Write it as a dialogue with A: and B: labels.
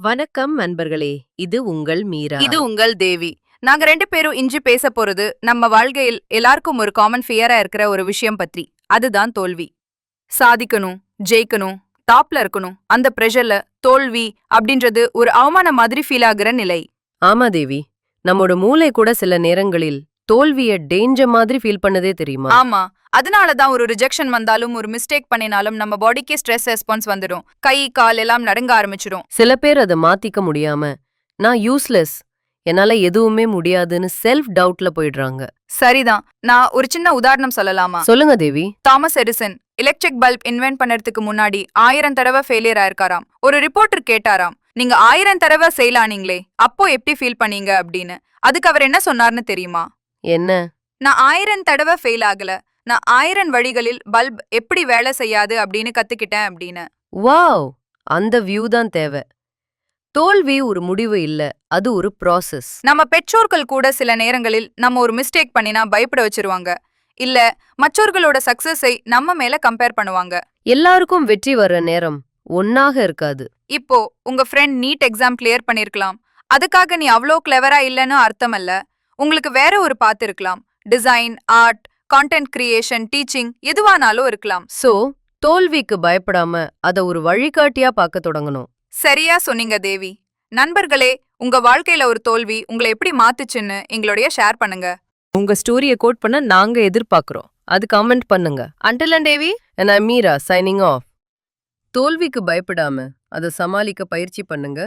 A: வணக்கம் நண்பர்களே. இது உங்கள் மீரா.
B: இது உங்கள் தேவி. நாங்க ரெண்டு பேரும் இஞ்சி பேச போறது நம்ம வாழ்க்கையில் எல்லாருக்கும் ஒரு காமன் ஃபியரா இருக்கிற ஒரு விஷயம் பற்றி. அதுதான் தோல்வி. சாதிக்கணும் ஜெயிக்கணும் டாப்ல இருக்கணும். அந்த பிரஷர்ல தோல்வி அப்படின்றது ஒரு அவமானம் மாதிரி ஃபீல் ஆகுற நிலை.
A: ஆமா தேவி. நம்மோட மூளை கூட சில நேரங்களில் தோல்விய டேஞ்சர் மாதிரி ஃபீல் பண்ணதே தெரியுமா?
B: ஆமா. அதனால தான் ஒரு ரிஜெக்ஷன் வந்தாலும் ஒரு மிஸ்டேக் பண்ணினாலும் நம்ம பாடிக்கே ஸ்ட்ரெஸ் ரெஸ்பான்ஸ் வந்துடும் கை கால் எல்லாம் நடுங்க ஆரம்பிச்சிடும்
A: சில பேர் அதை மாத்திக்க முடியாம நான் யூஸ்லெஸ் என்னால எதுவுமே முடியாதுன்னு செல்ஃப் டவுட்ல போயிடுறாங்க.
B: சரிதான். நான் ஒரு சின்ன உதாரணம் சொல்லலாமா?
A: சொல்லுங்க Devi.
B: Thomas Edison electric bulb invent பண்ணறதுக்கு முன்னாடி ஆயிரம் தடவை ஃபெயிலியர் ஆயிருக்காராம். ஒரு ரிப்போர்ட்டர் கேட்டாராம் நீங்க ஆயிரம் தடவை ஃபெயில் ஆனீங்களே அப்போ எப்படி ஃபீல் பண்ணீங்க? அப்படின்னு. அதுக்கு அவர் என்ன சொன்னார்னு தெரியுமா?
A: என்ன?
B: நான் ஆயிரம் தடவை ஃபெயில் ஆகல. நான் ஆயிரம் வழிகளில் பல்ப் எப்படி வேலை செய்யாது அப்படின்னு கத்துக்கிட்டேன் அப்படின்னு.
A: வாவ்! அந்த வியூ தான் தேவை. தோல்வி ஒரு முடிவு இல்ல அது ஒரு ப்ராசஸ்
B: நம்ம பெற்றோர்கள் கூட சில நேரங்களில் நம்ம ஒரு மிஸ்டேக் பண்ணினா பயப்பட வச்சிருவாங்க. இல்ல மற்றவர்களோட சக்சஸை நம்ம மேல கம்பேர் பண்ணுவாங்க.
A: எல்லாருக்கும் வெற்றி வர்ற நேரம் ஒன்னாக இருக்காது.
B: இப்போ உங்க ஃப்ரெண்ட் நீட் எக்ஸாம் கிளியர் பண்ணிருக்கலாம். அதுக்காக நீ அவ்வளோ கிளவரா இல்லைன்னு அர்த்தம் அல்ல உங்களுக்கு வேற ஒரு பாத்து இருக்கலாம். Design art content creation teaching எதுவானாலும் இருக்கலாம்.
A: சோ தோல்விக்கு பயப்படாம அத ஒரு வழிகாட்டியா பார்க்க தொடங்கணும்.
B: சரியா சொன்னீங்க தேவி. நண்பர்களே உங்க வாழ்க்கையில ஒரு தோல்வி உங்களை எப்படி மாத்துச்சுன்னு எங்களுடைய ஷேர் பண்ணுங்க.
A: உங்க ஸ்டோரிய கோட் பண்ண நாங்க எதிர்பார்க்கிறோம். அது கமெண்ட் பண்ணுங்க. அண்டலன் Devi I'm Meera signing off தோல்விக்கு பயப்படாம அதை சமாளிக்க பயிற்சி பண்ணுங்க.